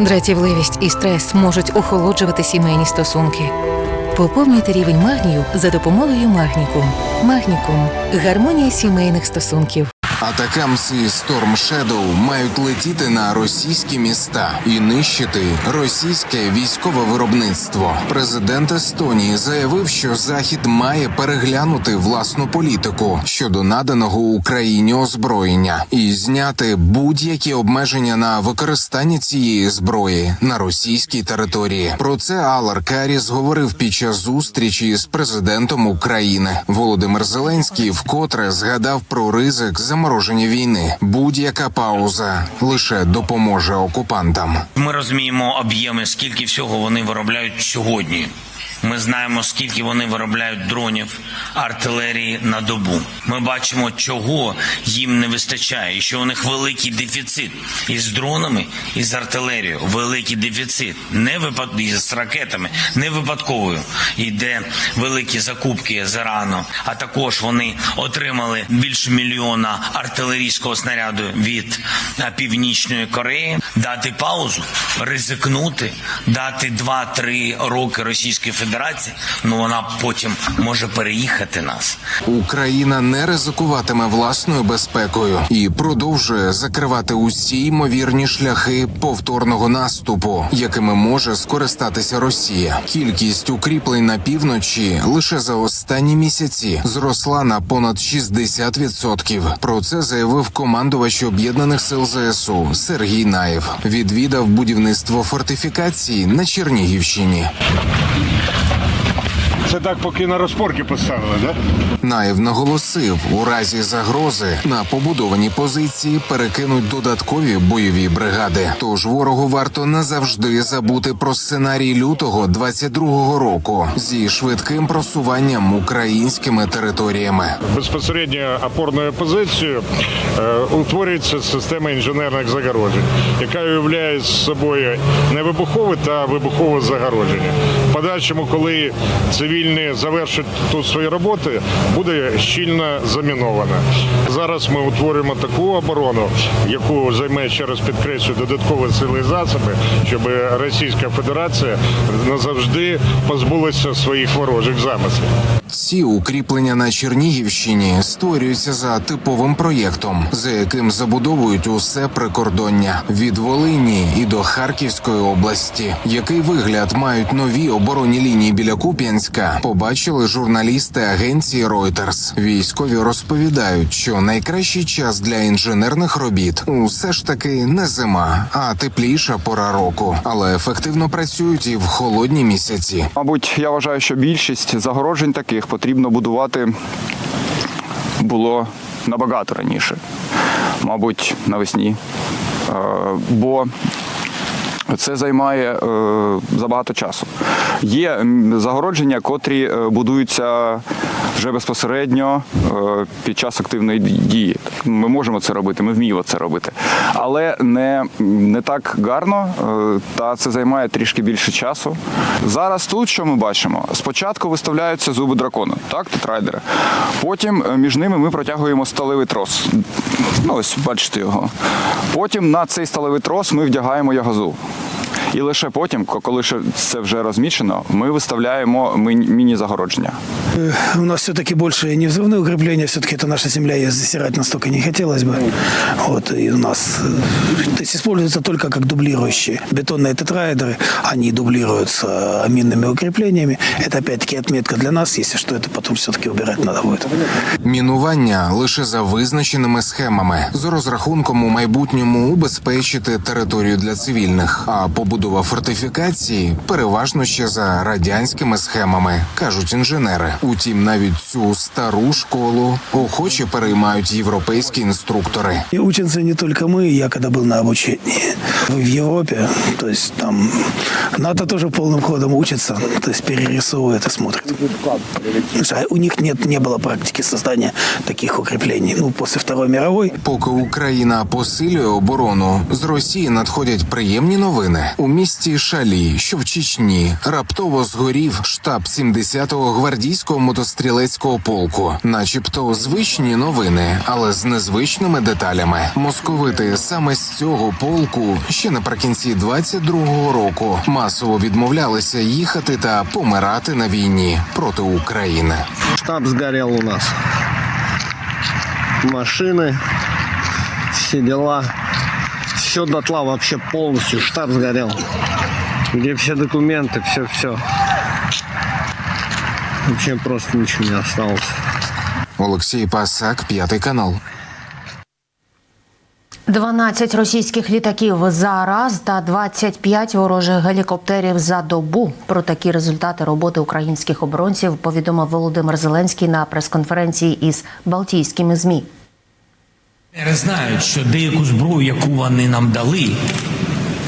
Дратівливість і стрес можуть охолоджувати сімейні стосунки. Поповнюйте рівень магнію за допомогою Магнікум. Магнікум гармонія сімейних стосунків. Атакамси Storm Shadow мають летіти на російські міста і нищити російське військове виробництво. Президент Естонії заявив, що Захід має переглянути власну політику щодо наданого Україні озброєння і зняти будь-які обмеження на використання цієї зброї на російській території. Про це Алар Каріс говорив під час зустрічі з президентом України. Володимир Зеленський вкотре згадав про ризик замороження війни. Будь-яка пауза лише допоможе окупантам. Ми розуміємо об'єми, скільки всього вони виробляють сьогодні. Ми знаємо, скільки вони виробляють дронів, артилерії на добу. Ми бачимо, чого їм не вистачає, що у них великий дефіцит із дронами, і з артилерією. Великий дефіцит. Не випад... з ракетами, не випадковою. Йде великі закупки зарано. А також вони отримали більше мільйона артилерійського снаряду від Північної Кореї. Дати паузу, ризикнути, дати 2-3 роки Російської Федерації. Ну вона потім може переїхати нас. Україна не ризикуватиме власною безпекою і продовжує закривати усі ймовірні шляхи повторного наступу, якими може скористатися Росія. Кількість укріплень на півночі лише за останні місяці зросла на понад 60%. Про це заявив командувач об'єднаних сил ЗСУ Сергій Наєв. Відвідав будівництво фортифікацій на Чернігівщині. Це так, поки на розпорки поставили, да? Наєв наголосив, у разі загрози на побудовані позиції перекинуть додаткові бойові бригади. Тож ворогу варто назавжди забути про сценарій лютого 22-го року зі швидким просуванням українськими територіями. Безпосередньо опорною позицією е, утворюється система інженерних загороджень, яка уявляє собою невибухове та вибухове загородження. В подальшому, коли цивільні завершать тут свої роботи, буде щільно замінована. Зараз ми утворюємо таку оборону, яку займе ще раз підкреслю додаткові сили і засоби, щоб Російська Федерація назавжди позбулася своїх ворожих замислів. Ці укріплення на Чернігівщині створюються за типовим проєктом, за яким забудовують усе прикордоння від Волині і до Харківської області. Який вигляд мають нові оборонні лінії біля Куп'янська? Побачили журналісти агенції Reuters. Військові розповідають, що найкращий час для інженерних робіт усе ж таки не зима, а тепліша пора року, але ефективно працюють і в холодні місяці. Мабуть, я вважаю, що більшість загороджень таких потрібно будувати було набагато раніше, мабуть, навесні. Е, Бо це займає е, забагато часу. Є загородження, котрі е, будуються вже безпосередньо е, під час активної дії. Ми можемо це робити, ми вміємо це робити. Але не, не так гарно, е, та це займає трішки більше часу. Зараз тут, що ми бачимо, спочатку виставляються зуби дракону, так, тетрайдери. Потім е, між ними ми протягуємо сталевий трос. Ну, ось бачите його. Потім на цей сталевий трос ми вдягаємо ягозу. І лише потім, ко- коли ще це вже розмічено, ми виставляємо міні- міні-загородження. У нас все-таки больше не взрывные укрепления, все-таки это наша земля, ее засирать настолько не хотелось бы. Вот, и у нас э, то есть используются только как дублирующие. Бетонные тетраэдеры, они дублируются минными укреплениями. Это опять-таки отметка для нас, если что, это потом все-таки убирать надо будет. Мінування лише за визначеними схемами з розрахунком у майбутньому убезпечити територію для цивільних, а побудова фортифікації переважно ще за радянськими схемами, кажуть інженери. Утім, навіть цю стару школу охоче переймають європейські інструктори. И учатся не только мы, я когда был на обучении в Европе, то есть там НАТО тоже полным ходом учится, то есть перерисовывает и смотрит. Потому что у них нет, не было практики создания таких укреплений. Ну, после Второй мировой Поки Україна посилює оборону, з Росії надходять приємні новини. У місті Шалі, що в Чечні, раптово згорів штаб 70-го гвардійського мотострілецького полку, начебто звичні новини, але з незвичними деталями. Московити саме з цього полку ще наприкінці 22-го року масово відмовлялися їхати та помирати на війні проти України. Штаб сгорел у нас. Машины, все дела. Все дотла вообще полностью. Штаб сгорел. Где все документы, все-все. Вообще просто ничего не осталось. Олексій Пасак, п'ятий канал. 12 російських літаків за раз та 25 ворожих гелікоптерів за добу. Про такі результати роботи українських оборонців повідомив Володимир Зеленський на прес-конференції із Балтійськими змі. Партнери знають, що деяку зброю, яку вони нам дали,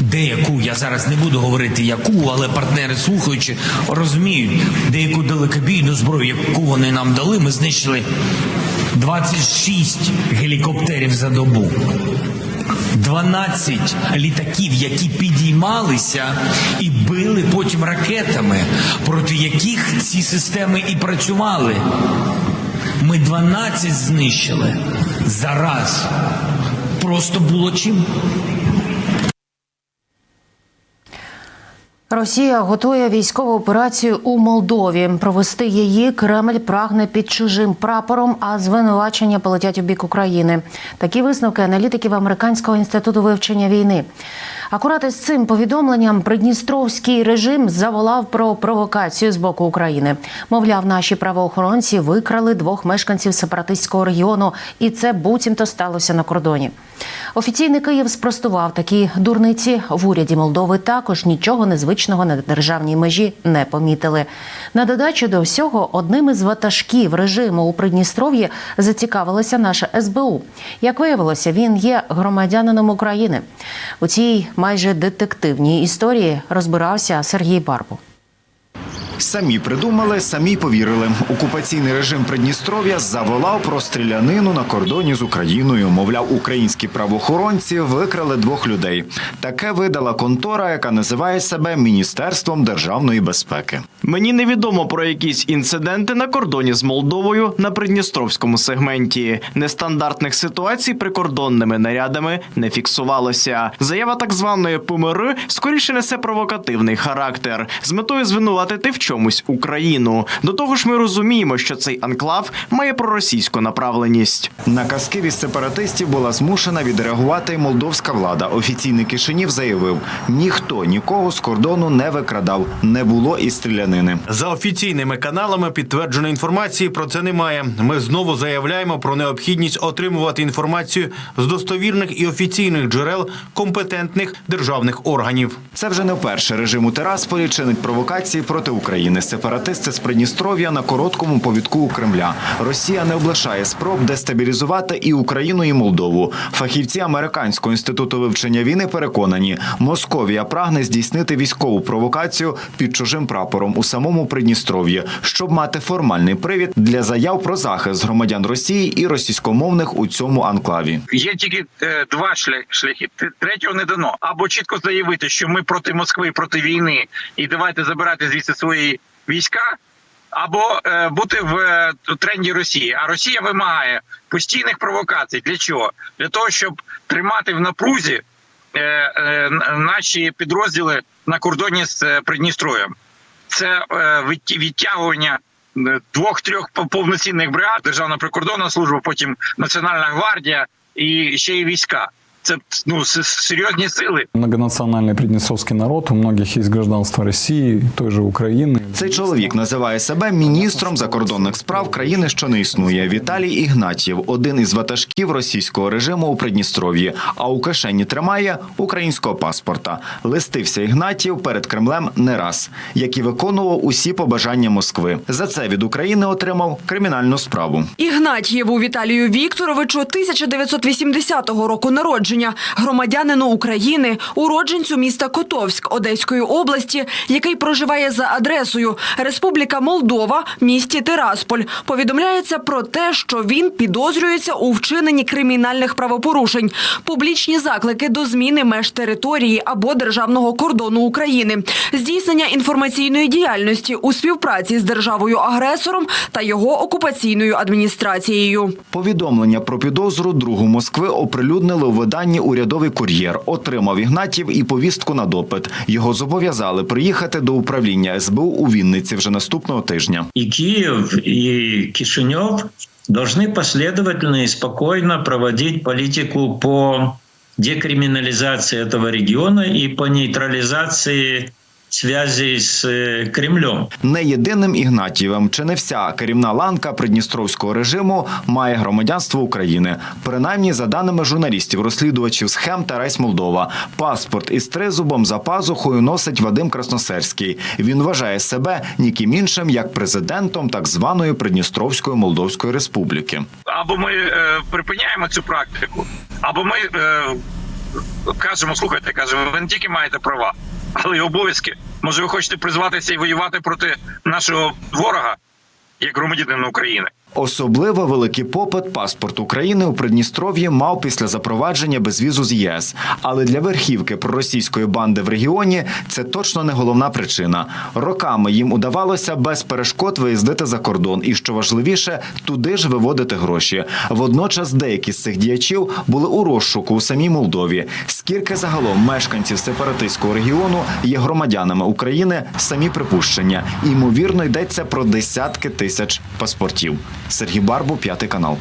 деяку, я зараз не буду говорити яку, але партнери слухаючи, розуміють, деяку далекобійну зброю, яку вони нам дали, ми знищили 26 гелікоптерів за добу. 12 літаків, які підіймалися і били потім ракетами, проти яких ці системи і працювали. Ми 12 знищили зараз. Просто було чим. Росія готує військову операцію у Молдові. Провести її Кремль прагне під чужим прапором, а звинувачення полетять у бік України. Такі висновки аналітиків Американського інституту вивчення війни. Акурат із цим повідомленням Придністровський режим заволав про провокацію з боку України. Мовляв, наші правоохоронці викрали двох мешканців сепаратистського регіону, і це буцімто сталося на кордоні. Офіційний Київ спростував такі дурниці в уряді Молдови. Також нічого незвичного на державній межі не помітили. На додачу до всього, одним із ватажків режиму у Придністров'ї зацікавилася наша СБУ. Як виявилося, він є громадянином України. У цій майже детективній історії розбирався Сергій Барбу. Самі придумали, самі повірили. Окупаційний режим Придністров'я заволав про стрілянину на кордоні з Україною. Мовляв, українські правоохоронці викрали двох людей. Таке видала контора, яка називає себе Міністерством державної безпеки. Мені невідомо про якісь інциденти на кордоні з Молдовою на придністровському сегменті. Нестандартних ситуацій прикордонними нарядами не фіксувалося. Заява так званої ПМР скоріше несе провокативний характер з метою звинуватити в чомусь Україну. До того ж, ми розуміємо, що цей анклав має проросійську направленість. На казки від сепаратистів була змушена відреагувати молдовська влада. Офіційний Кишинів заявив: ніхто нікого з кордону не викрадав, не було і стрілянини. За офіційними каналами підтвердженої інформації про це немає. Ми знову заявляємо про необхідність отримувати інформацію з достовірних і офіційних джерел компетентних державних органів. Це вже не вперше режим у Терасполі чинить провокації проти України. Сепаратисти з Придністров'я на короткому повідку у Кремля. Росія не облишає спроб дестабілізувати і Україну, і Молдову. Фахівці американського інституту вивчення війни переконані, Московія прагне здійснити військову провокацію під чужим прапором у самому Придністров'ї, щоб мати формальний привід для заяв про захист громадян Росії і російськомовних у цьому анклаві. Є тільки е, два шлях- шляхи. Третього не дано. Або чітко заявити, що ми проти Москви, проти війни, і давайте забирати звідси свої війська, або е, бути в е, тренді Росії. А Росія вимагає постійних провокацій. Для чого? Для того, щоб тримати в напрузі е, е, наші підрозділи на кордоні з е, Придністров'ям. Це е, відтягування е, двох-трьох повноцінних бригад, Державна прикордонна служба, потім Національна гвардія і ще й війська. Це ну серйозні сили. Многонациональный приднестровский народ, у многих есть гражданство России, той же Украины. Цей чоловік називає себе міністром закордонних справ країни, що не існує. Віталій Ігнатів, один із ватажків російського режиму у Придністров'ї, а у кишені тримає українського паспорта. Листився Ігнатів перед Кремлем не раз, як і виконував усі побажання Москви. За це від України отримав кримінальну справу. Ігнатьєву Віталію Вікторовичу 1980 року народження. Народження громадянину України, уродженцю міста Котовськ Одеської області, який проживає за адресою Республіка Молдова, місті Тирасполь. Повідомляється про те, що він підозрюється у вчиненні кримінальних правопорушень, публічні заклики до зміни меж території або державного кордону України, здійснення інформаційної діяльності у співпраці з державою-агресором та його окупаційною адміністрацією. Повідомлення про підозру другу Москви оприлюднили у виданні Урядовий кур'єр. Отримав Ігнатів і повістку на допит. Його зобов'язали приїхати до управління СБУ у Вінниці вже наступного тижня. І Київ і Кишиньов должны последовательно и спокойно проводить политику по декриминализации этого региона и по нейтрализации связей с э, Кремлем. Не єдиним Ігнатієвим чи не вся керівна ланка придністровського режиму має громадянство України. Принаймні, за даними журналістів, розслідувачів схем Тарась Молдова, паспорт із тризубом за пазухою носить Вадим Красносерський. Він вважає себе ніким іншим як президентом так званої Придністровської Молдовської Республіки. Або ми е, припиняємо цю практику, або ми е, кажемо, слухайте, кажемо, ви не тільки маєте права, але й обов'язки. Може, ви хочете призватися і воювати проти нашого ворога, як громадянина України. Особливо великий попит паспорт України у Придністров'ї мав після запровадження безвізу з ЄС. Але для верхівки проросійської банди в регіоні це точно не головна причина. Роками їм удавалося без перешкод виїздити за кордон і, що важливіше, туди ж виводити гроші. Водночас деякі з цих діячів були у розшуку у самій Молдові. Скільки загалом мешканців сепаратистського регіону є громадянами України, самі припущення. Ймовірно, йдеться про десятки тисяч паспортів. Сергій Барбу, п'ятий канал.